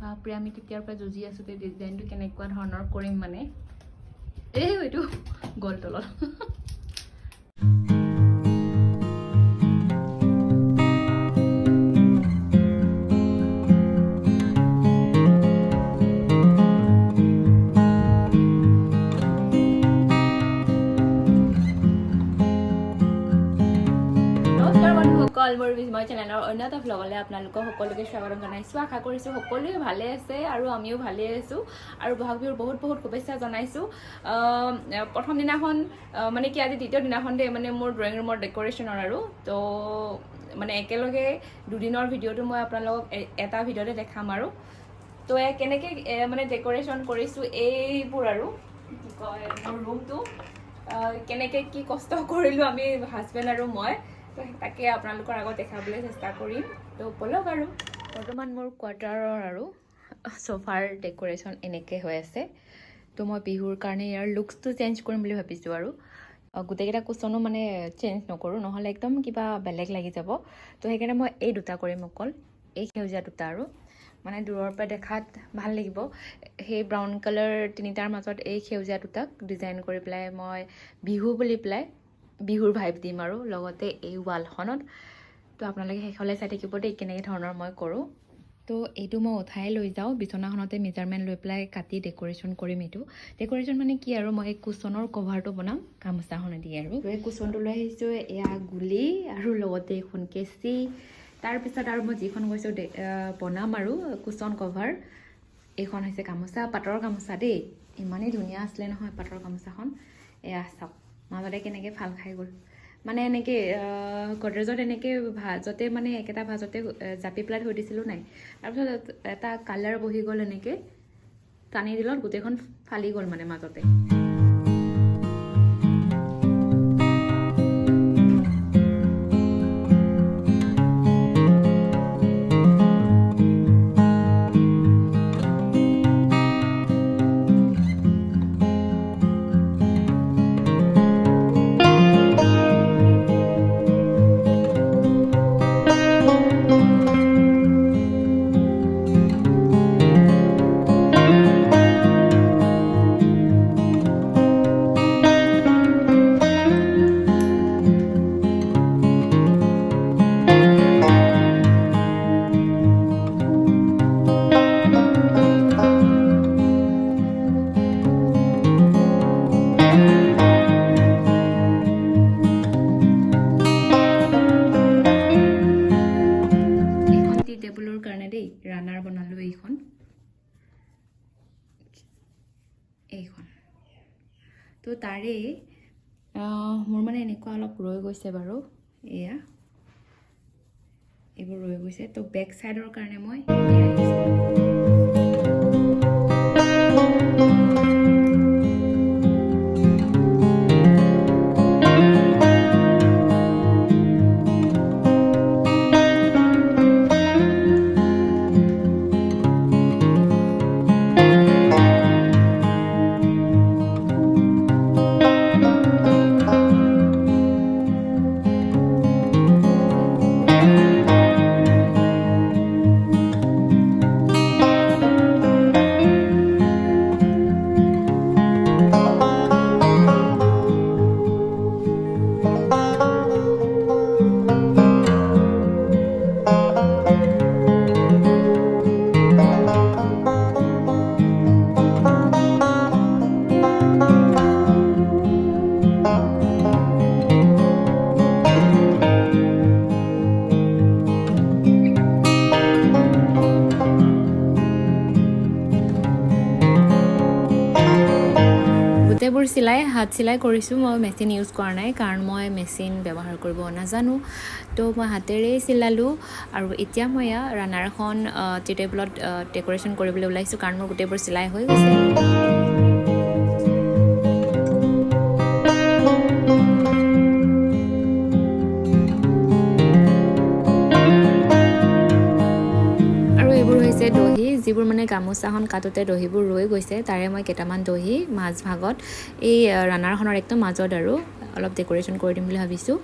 বাপৰে, আমি তেতিয়াৰ পৰা যুঁজি আছোঁ ডিজাইনটো কেনেকুৱা ধৰণৰ কৰিম মানে। এই এইটো গ'ল তলত বন্ধুসকল মোৰ বিস্ময় চেনেলৰ অন্য এটা ভ্লগলৈ আপোনালোকক সকলোকে স্বাগতম জনাইছোঁ। আশা কৰিছোঁ সকলোৱে ভালে আছে আৰু আমিও ভালে আছোঁ। আৰু বহাগ বিহুৰ বহুত বহুত শুভেচ্ছা জনাইছোঁ। প্ৰথম দিনাখন মানে কি আজি দ্বিতীয় দিনাখন দেই মানে মোৰ ড্ৰয়িং ৰুমৰ ডেক'ৰেশ্যনৰ আৰু। তো মানে একেলগে দুদিনৰ ভিডিঅ'টো মই আপোনালোকক এটা ভিডিঅ'তে দেখাম আৰু। তো কেনেকৈ মানে ডেক'ৰেশ্যন কৰিছোঁ এইবোৰ আৰু। কয়, মোৰ ৰুমটো কেনেকৈ কি কষ্ট কৰিলোঁ আমি হাজবেণ্ড আৰু মই। তাকে আপোনালোকৰ আগত দেখাবলৈ চেষ্টা কৰিম। তো ব'লক আৰু। বৰ্তমান মোৰ কোৱাৰ্টাৰৰ আৰু চফাৰ ডেক'ৰেশ্যন এনেকৈ হৈ আছে। তো মই বিহুৰ কাৰণে ইয়াৰ লুকছটো চেঞ্জ কৰিম বুলি ভাবিছোঁ আৰু। গোটেইকেইটা কুচনো মানে চেঞ্জ নকৰোঁ নহ'লে একদম কিবা বেলেগ লাগি যাব। তো সেইকাৰণে মই এই দুটা কৰিম অকল এই সেউজীয়া দুটা আৰু। মানে দূৰৰ পৰা দেখাত ভাল লাগিব। সেই ব্ৰাউন কালাৰ তিনিটাৰ মাজত এই সেউজীয়া দুটাক ডিজাইন কৰি পেলাই মই বিহু বুলি পেলাই বিহুৰ ভাইব দিম আৰু লগতে এই ৱালখনত। তো আপোনালোকে শেষলৈ চাই থাকিব দেই কেনেকৈ ধৰণৰ মই কৰোঁ। তো এইটো মই উঠাই লৈ যাওঁ বিচনাখনতে মেজাৰমেণ্ট লৈ পেলাই কাটি ডেক'ৰেশ্যন কৰিম এইটো। ডেক'ৰেশ্যন মানে কি আৰু মই এই কুচনৰ কভাৰটো বনাম গামোচাখনেদি আৰু। এই কুচনটো লৈ আহিছোঁ এয়া গুলি আৰু লগতে এখন কেঁচি। তাৰপিছত আৰু মই যিখন আহ, বনাম আৰু কুচন কভাৰ এইখন হৈছে গামোচা পাটৰ গামোচা দেই। ইমানেই ধুনীয়া আছিলে নহয় পাটৰ গামোচাখন। এয়া চাওক। মাজতে কেনেকৈ ফাল খাই গ'ল। মানে এনেকৈ গডৰেজত এনেকৈ ভাজতে মানে একেটা ভাজতে জাপি পেলাই থৈ দিছিলোঁ নাই। তাৰপিছত এটা কালাৰ বহি গ'ল এনেকৈ। টানি দিলত গোটেইখন ফালি গ'ল মানে মাজতে। তো তাৰে মোৰ মানে এনেকুৱা অলপ ৰৈ গৈছে বাৰু। এয়া, এইবোৰ ৰৈ গৈছে। তো বেক ছাইডৰ কাৰণে মই চিলাই হাত চিলাই কৰিছোঁ। মই মেচিন ইউজ কৰা নাই কাৰণ মই মেচিন ব্যৱহাৰ কৰিব নাজানো। তো মই হাতেৰেই চিলালোঁ আৰু এতিয়া মই এয়া ৰানাৰখন টি টেবুলত ডেক'ৰেশ্যন কৰিবলৈ ওলাইছোঁ কাৰণ মোৰ গোটেইবোৰ চিলাই হৈ গৈছে। যিবোৰ মানে গামোচাখন কাটোতে দহিবোৰ ৰৈ গৈছে, তাৰে মই কেইটামান দহি মাজভাগত, এই ৰানাৰখনৰ একদম মাজত আৰু অলপ ডেক'ৰেশ্যন কৰি দিম বুলি ভাবিছোঁ।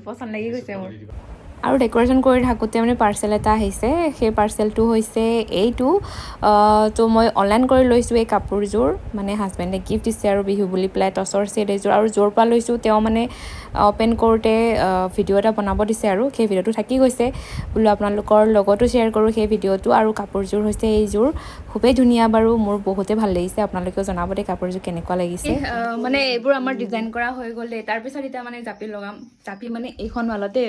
মোৰো ভালো লাগিছে পচন্দ লাগি গৈছে দিবা। আৰু ডেক'ৰেশ্যন কৰি থাকোঁতে মানে পাৰ্চেল এটা আহিছে, সেই পাৰ্চেলটো হৈছে এইটো। তো মই অনলাইন কৰি লৈছোঁ এই কাপোৰযোৰ। মানে হাজবেণ্ডে গিফ্ট দিছে আৰু বিহু বুলি পেলাই টচৰ ছেট এইযোৰ আৰু য'ৰ পৰা লৈছোঁ, তেওঁ মানে অ'পেন কৰোঁতে ভিডিঅ' এটা বনাব দিছে আৰু। সেই ভিডিঅ'টো থাকি গৈছে। বোলো আপোনালোকৰ লগতো শ্বেয়াৰ কৰোঁ সেই ভিডিঅ'টো আৰু কাপোৰযোৰ হৈছে এইযোৰ। খুবেই ধুনীয়া বাৰু। মোৰ বহুতে ভালো লাগিছে। আপোনালোকেও জনাব দেই কাপোৰযোৰ কেনেকুৱা লাগিছে। মানে এইবোৰ আমাৰ ডিজাইন কৰা হৈ গ'ল দেই। তাৰপিছত এতিয়া মানে জাপি লগাম। জাপি মানে এইখন ৱালতে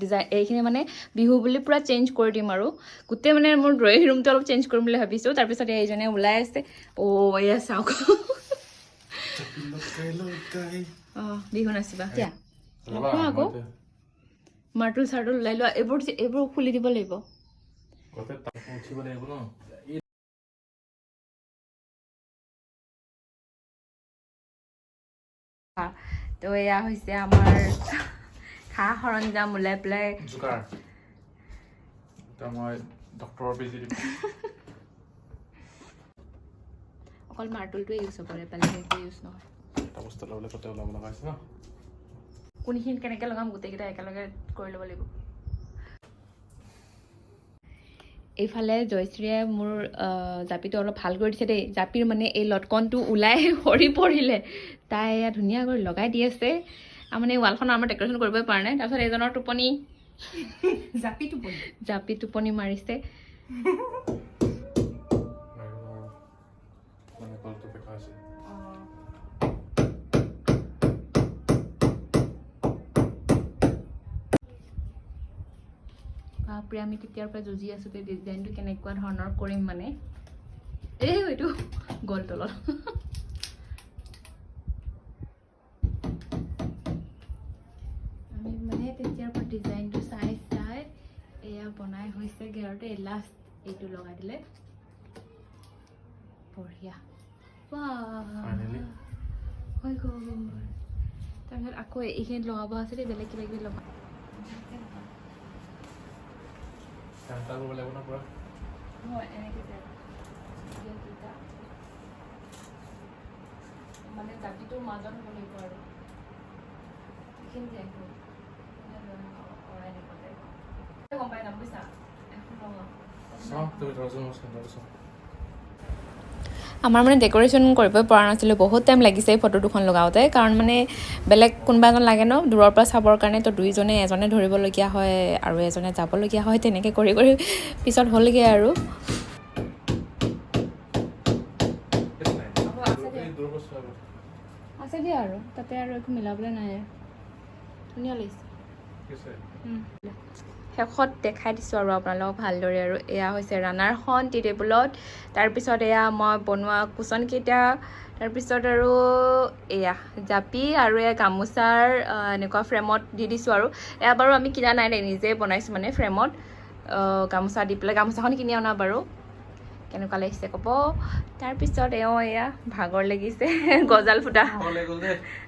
ডিজাইন এইখিনি মানে বিহু বুলি পূৰা চেঞ্জ কৰি দিম আৰু। গোটেই মানে মোৰ ড্ৰয়িং ৰুমটো অলপ চেঞ্জ কৰিম বুলি ভাবিছোঁ। তাৰপিছত এইজনে ওলাই আছে। অ' এয়া চাওক। অঁ বিহু নাচিবা। আকৌ। মাৰ্টুল চাৰ্টুল ওলাই লোৱা। এইবোৰ এইবোৰ খুলি দিব লাগিব। তো এয়া হৈছে আমাৰ সা সৰঞ্জাম ওলাই পেলাই। জোকাৰ। এতিয়া মই ডক্টৰৰ বেজি দিম। অকল মাৰ্টুলটোৱে ইউজ হ'ব পাৰে বেলেগ একো ইউজ নহয়। এটা বস্তু ল'বলৈ কতে ওলাব লগা হৈছে ন? কোনখিনিত কেনেকৈ লগাম গোটেইকেইটা একেলগে কৰি ল'ব লাগিব। এইফালে জয়শ্ৰীয়ে মোৰ জাপিটো অলপ ভাল কৰি দিছে দেই। জাপিৰ মানে এই লটকনটো ওলাই সৰি পৰিলে। তাই এয়া ধুনীয়া কৰি লগাই দি আছে। মানে ৱালখন আমাৰ ডেক'ৰেশ্যন কৰিবই পৰা নাই। তাৰপিছত এজনৰ টোপনি। জাপি টোপনি। জাপি টোপনি মাৰিছে। মানে বাপৰে আমি তেতিয়াৰ পৰা যুঁজি আছোঁ ডিজাইনটো কেনেকুৱা ধৰণৰ কৰিম মানে। এই এইটো গ'ল তলত এইটো লগাই দিলে বঢ়িয়া. হৈ গ'ল তাৰপিছত আকৌ এইখিনিত লগাব আছে দেই বেলেগ কিবা কিবি লাগিব হয় মানে জাতিটোৰ মাজত হ'ব লাগিব আৰু এইখিনি যে একো গম পাই যাম বুজিছা এখন লগাম চাওঁ তুমি আমাৰ মানে ডেক'ৰেশ্যন কৰিবই পৰা নাছিলোঁ বহুত টাইম লাগিছে এই ফটো দুখন লগাওঁতে কাৰণ মানে বেলেগ কোনোবা এজন লাগে ন দূৰৰ পৰা চাবৰ কাৰণে তো দুইজনে এজনে ধৰিবলগীয়া হয় আৰু এজনে যাবলগীয়া হয় তেনেকৈ কৰি কৰি পিছত হ'লগৈ আৰু। আছে দিয়া। আৰু তাতে আৰু একো মিলাবলৈ নাই। ধুনীয়া লাগিছে। ঠিক আছে। শেষত দেখাই দিছোঁ আৰু আপোনালোকক ভালদৰে আৰু এয়া হৈছে ৰানাৰখন টি টেবুলত তাৰপিছত এয়া মই বনোৱা কুচনকেইটা তাৰপিছত আৰু এয়া জাপি আৰু এয়া গামোচাৰ এনেকুৱা ফ্ৰেমত দি দিছোঁ আৰু। এয়া বাৰু আমি কিনা নাই দেই নিজেই বনাইছোঁ মানে ফ্ৰেমত গামোচা দি পেলাই গামোচাখন কিনি অনা বাৰু। কেনেকুৱা লাগিছে ক'ব? তাৰপিছত এওঁ এয়া ভাগৰ লাগিছে গজাল ফুটা।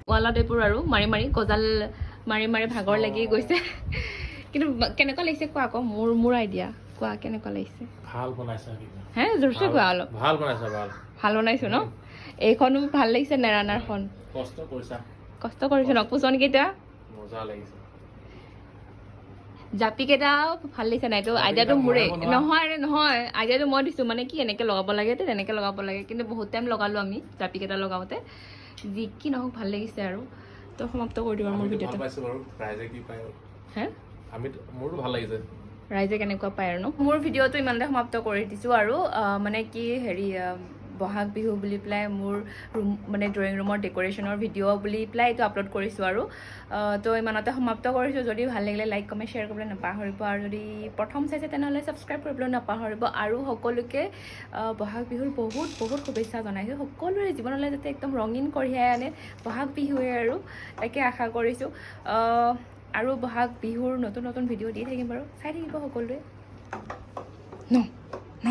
ৱালত এইবোৰ আৰু মাৰি মাৰি গজাল মাৰি মাৰি ভাগৰ লাগি গৈছে। কিন্তু কেনেকুৱা লাগিছে কোৱা আকৌ? মোৰ মোৰ আইডিয়া কোৱা কেনেকুৱা লাগিছে? ভালো বনাইছা হে জোৰছে কোৱা অলপ। ভালো বনাইছা ভালো। ভালো বনাইছোঁ ন? এইখনো ভালো লাগিছে নেৰানাৰখন কষ্ট কৰিছা। কষ্ট কৰিছোঁ ন? কুচনকেইটা মজা লাগিছে। জাপিকেইটাও ভালো লাগিছে নাই? এইটো আইডিয়াটো মোৰে। নহয় নহয়। আইডিয়াটো মই দিছোঁ। মানে কি এনেকৈ লগাব লাগে তেনেকৈ লগাব লাগে। কিন্তু বহুত টাইম লগালোঁ আমি জাপিকেইটা লগাওঁতে। যি কি নহওক ভালো লাগিছে আৰু। তো সমাপ্ত কৰি দিওঁ মোৰ ভিডিঅ'টো। আমি মোৰো ভালো লাগিছে। ৰাইজে কেনেকুৱা পায় আৰু ন? মোৰ ভিডিঅ'টো ইমানতে সমাপ্ত কৰি দিছোঁ আৰু মানে কি হেৰি বহাগ বিহু বুলি পেলাই মোৰ ৰুম মানে ড্ৰয়িং ৰুমৰ ডেক'ৰেশ্যনৰ ভিডিঅ' বুলি পেলাই এইটো আপলোড কৰিছোঁ আৰু। তো ইমানতে সমাপ্ত কৰিছোঁ। যদি ভালো লাগিলে লাইক কমেণ্ট শ্বেয়াৰ কৰিবলৈ নাপাহৰিব আৰু যদি প্ৰথম চাইছে তেনেহ'লে ছাবস্ক্ৰাইব কৰিবলৈ নাপাহৰিব আৰু সকলোকে বহাগ বিহুৰ বহুত বহুত শুভেচ্ছা জনাইছোঁ। সকলোৰে জীৱনলৈ যাতে একদম ৰঙীন কঢ়িয়াই আনে বহাগ বিহুৱে আৰু, তাকে আশা কৰিছোঁ। আৰু বহাগ বিহুৰ নতুন নতুন ভিডিঅ' দি থাকিম বাৰু। চাই থাকিব সকলোৱে। ন ন।